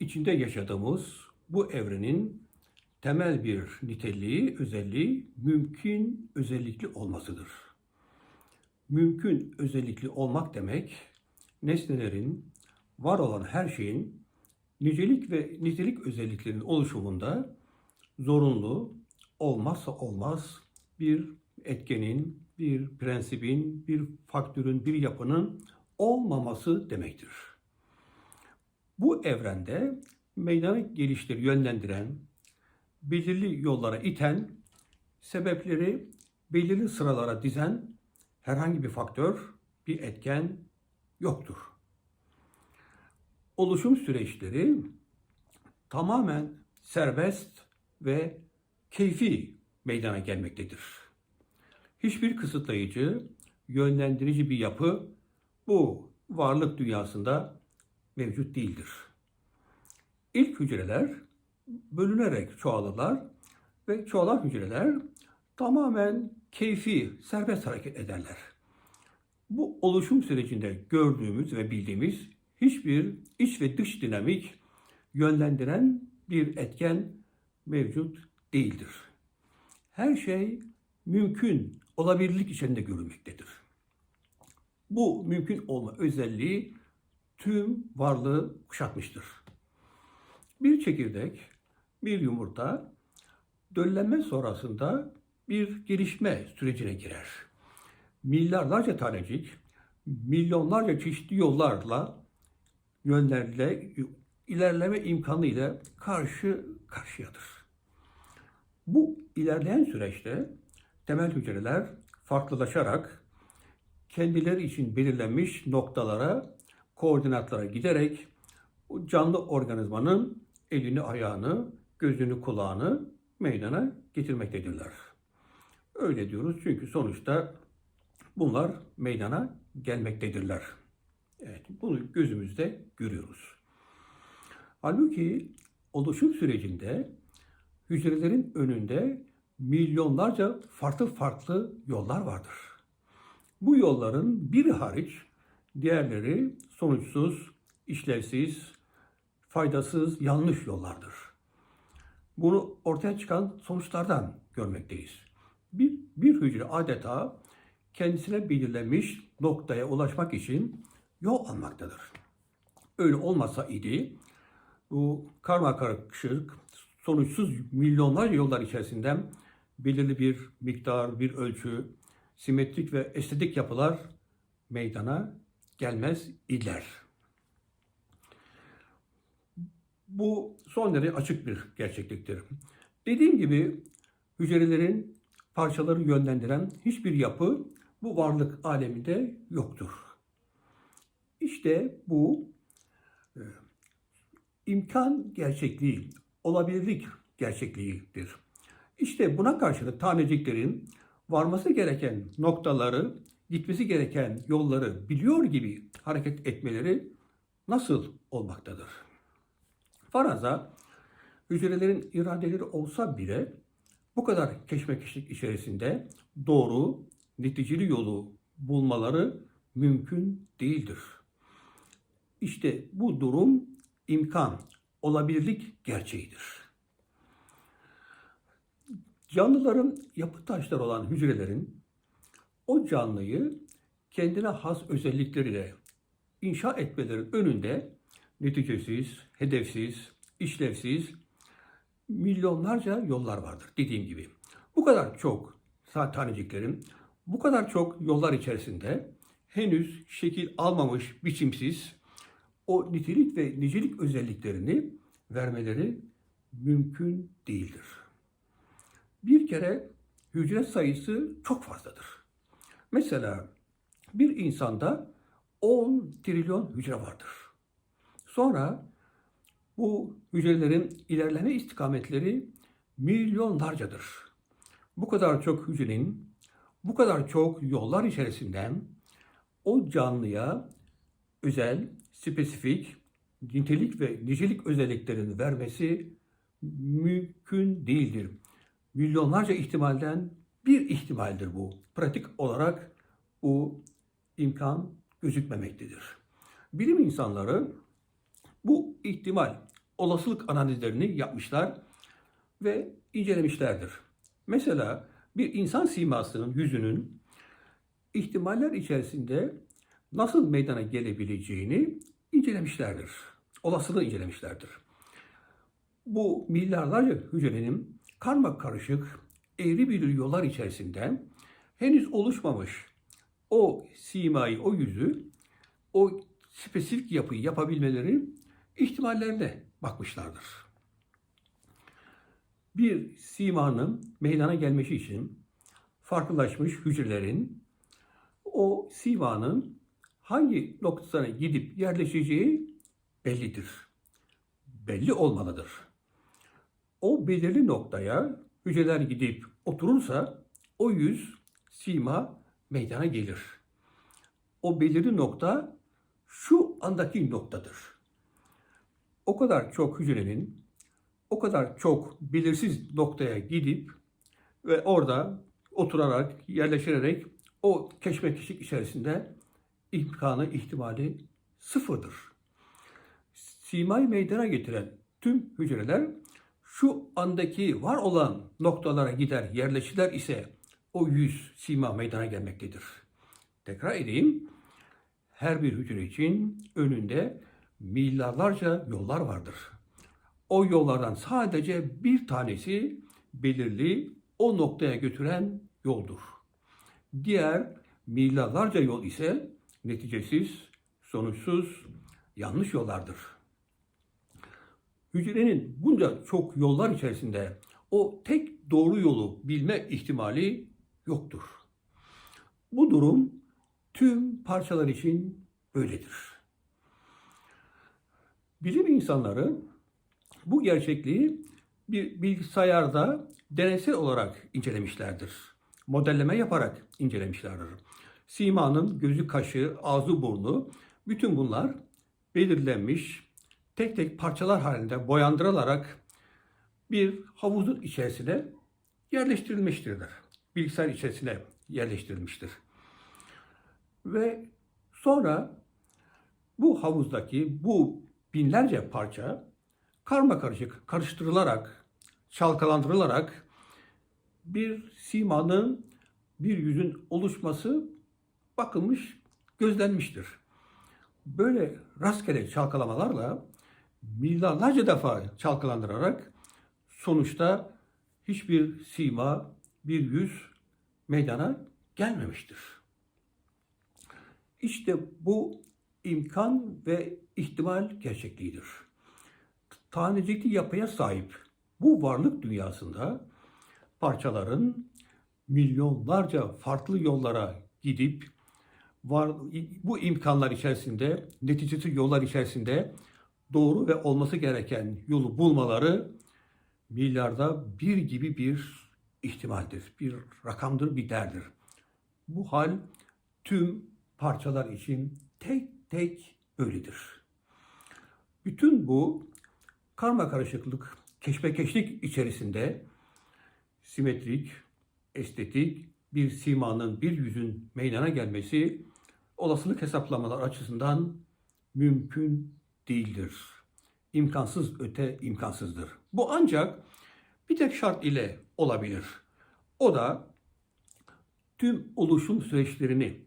içinde yaşadığımız bu evrenin temel bir niteliği, özelliği mümkün özellikli olmasıdır. Mümkün özellikli olmak demek nesnelerin, var olan her şeyin nicelik ve nitelik özelliklerinin oluşumunda zorunlu, olmazsa olmaz bir etkenin, bir prensibin, bir faktörün, bir yapının olmaması demektir. Bu evrende meydana gelişleri yönlendiren, belirli yollara iten, sebepleri belirli sıralara dizen herhangi bir faktör, bir etken yoktur. Oluşum süreçleri tamamen serbest ve keyfi meydana gelmektedir. Hiçbir kısıtlayıcı, yönlendirici bir yapı bu varlık dünyasında mevcut değildir. İlk hücreler bölünerek çoğalırlar ve çoğalan hücreler tamamen keyfi, serbest hareket ederler. Bu oluşum sürecinde gördüğümüz ve bildiğimiz hiçbir iç ve dış dinamik yönlendiren bir etken mevcut değildir. Her şey mümkün olabilirlik içinde görülmektedir. Bu mümkün olma özelliği tüm varlığı kuşatmıştır. Bir çekirdek, bir yumurta döllenme sonrasında bir gelişme sürecine girer. Milyarlarca tanecik, milyonlarca çeşitli yollarla yönlerle ilerleme imkanıyla karşı karşıyadır. Bu ilerleyen süreçte temel hücreler farklılaşarak kendileri için belirlenmiş noktalara, koordinatlara giderek canlı organizmanın elini, ayağını, gözünü, kulağını meydana getirmektedirler. Öyle diyoruz çünkü sonuçta bunlar meydana gelmektedirler. Evet, bunu gözümüzde görüyoruz. Halbuki oluşum sürecinde hücrelerin önünde milyonlarca farklı farklı yollar vardır. Bu yolların biri hariç diğerleri sonuçsuz, işlevsiz, faydasız, yanlış yollardır. Bunu ortaya çıkan sonuçlardan görmekteyiz. Bir, bir hücre adeta kendisine belirlenmiş noktaya ulaşmak için yol almaktadır. Öyle olmasa idi bu karma karışık, sonuçsuz milyonlarca yollar içerisinden belirli bir miktar, bir ölçü, simetrik ve estetik yapılar meydana gelmez idiler. Bu son derece açık bir gerçekliktir. Dediğim gibi hücrelerin parçaları yönlendiren hiçbir yapı bu varlık aleminde yoktur. İşte bu e, imkan gerçekliği, olabilirlik gerçekliğidir. İşte buna karşılık taneciklerin varması gereken noktaları, gitmesi gereken yolları biliyor gibi hareket etmeleri nasıl olmaktadır? Faraza, hücrelerin iradeleri olsa bile bu kadar keşmekeşlik içerisinde doğru, neticeli yolu bulmaları mümkün değildir. İşte bu durum imkan, olabilirlik gerçeğidir. Canlıların yapı taşları olan hücrelerin o canlıyı kendine has özellikleriyle inşa etmelerin önünde neticesiz, hedefsiz, işlevsiz milyonlarca yollar vardır dediğim gibi. Bu kadar çok taneciklerin bu kadar çok yollar içerisinde henüz şekil almamış biçimsiz o nitelik ve nicelik özelliklerini vermeleri mümkün değildir. Bir kere hücre sayısı çok fazladır. Mesela bir insanda 10 trilyon hücre vardır. Sonra bu hücrelerin ilerleme istikametleri milyonlarcadır. Bu kadar çok hücrenin bu kadar çok yollar içerisinden o canlıya özel, spesifik, nitelik ve nicelik özelliklerini vermesi mümkün değildir. Milyonlarca ihtimalden bir ihtimaldir bu. Pratik olarak bu imkan gözükmemektedir. Bilim insanları bu ihtimal olasılık analizlerini yapmışlar ve incelemişlerdir. Mesela bir insan simasının yüzünün ihtimaller içerisinde nasıl meydana gelebileceğini incelemişlerdir. Olasılığı incelemişlerdir. Bu milyarlarca hücrenin karma karışık eğri büğrü yollar içerisinde henüz oluşmamış o simayı, o yüzü, o spesifik yapıyı yapabilmeleri ihtimallerine bakmışlardır. Bir simanın meydana gelmesi için farklılaşmış hücrelerin o simanın hangi noktasına gidip yerleşeceği bellidir. Belli olmalıdır. O belirli noktaya hücreler gidip oturursa o yüz sima meydana gelir. O belirli nokta şu andaki noktadır. O kadar çok hücrenin o kadar çok belirsiz noktaya gidip ve orada oturarak, yerleşerek o keşmekeşlik içerisinde imkanı, ihtimali sıfırdır. Simayı meydana getiren tüm hücreler şu andaki var olan noktalara gider, yerleşirler ise o yüz sima meydana gelmektedir. Tekrar edeyim. Her bir hücre için önünde milyarlarca yollar vardır. O yollardan sadece bir tanesi belirli o noktaya götüren yoldur. Diğer milyarlarca yol ise neticesiz, sonuçsuz, yanlış yollardır. Hücrenin bunca çok yollar içerisinde o tek doğru yolu bilme ihtimali yoktur. Bu durum tüm parçalar için böyledir. Bilim insanları bu gerçekliği bir bilgisayarda deneysel olarak incelemişlerdir. Modelleme yaparak incelemişlerdir. Simanın gözü, kaşı, ağzı, burnu bütün bunlar belirlenmiş tek tek parçalar halinde boyandırılarak bir havuzun içerisine yerleştirilmiştirdir. Bilgisayar içerisine yerleştirilmiştir. Ve sonra bu havuzdaki bu binlerce parça karma karışık karıştırılarak, çalkalandırılarak bir simanın, bir yüzün oluşması bakılmış, gözlenmiştir. Böyle rastgele çalkalamalarla milyarlarca defa çalkalandırarak sonuçta hiçbir sima, bir yüz meydana gelmemiştir. İşte bu imkan ve ihtimal gerçekliğidir. Tanecikli yapıya sahip bu varlık dünyasında parçaların milyonlarca farklı yollara gidip var, bu imkanlar içerisinde, neticesi yollar içerisinde doğru ve olması gereken yolu bulmaları milyarda bir gibi bir ihtimaldir, bir rakamdır, bir derdir. Bu hal tüm parçalar için tek tek böyledir. Bütün bu karma karışıklık, keşmekeşlik içerisinde simetrik, estetik bir simanın, bir yüzün meydana gelmesi olasılık hesaplamalar açısından mümkün değildir. İmkansız öte imkansızdır. Bu ancak bir tek şart ile olabilir. O da tüm oluşum süreçlerini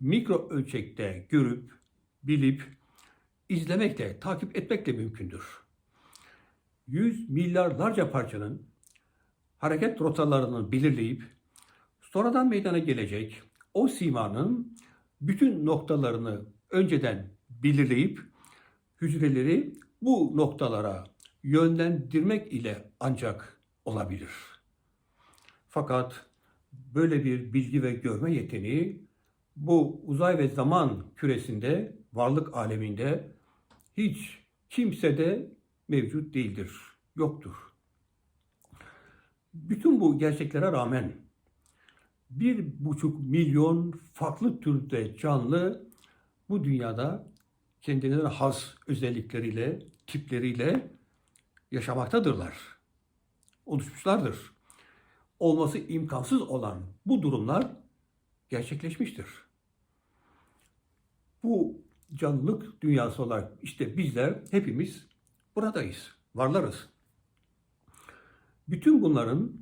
mikro ölçekte görüp, bilip, izlemekle, takip etmekle mümkündür. Yüz milyarlarca parçanın hareket rotalarını belirleyip sonradan meydana gelecek o simanın bütün noktalarını önceden belirleyip hücreleri bu noktalara yönlendirmek ile ancak olabilir. Fakat böyle bir bilgi ve görme yeteneği bu uzay ve zaman küresinde, varlık aleminde hiç kimsede mevcut değildir, yoktur. Bütün bu gerçeklere rağmen bir buçuk milyon farklı türde canlı bu dünyada kendilerine has özellikleriyle, tipleriyle yaşamaktadırlar. Oluşmuşlardır. Olması imkansız olan bu durumlar gerçekleşmiştir. Bu canlılık dünyası olarak işte bizler hepimiz buradayız, varlarız. Bütün bunların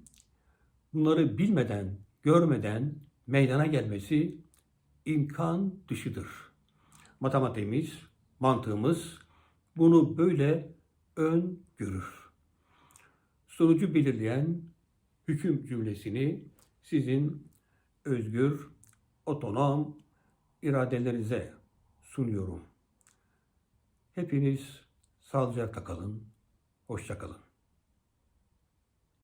bunları bilmeden, görmeden meydana gelmesi imkan dışıdır. Matematiğimiz, mantığımız bunu böyle ön görür. Sonucu belirleyen hüküm cümlesini sizin özgür, otonom iradelerinize sunuyorum. Hepiniz sağlıcakla kalın, hoşça kalın.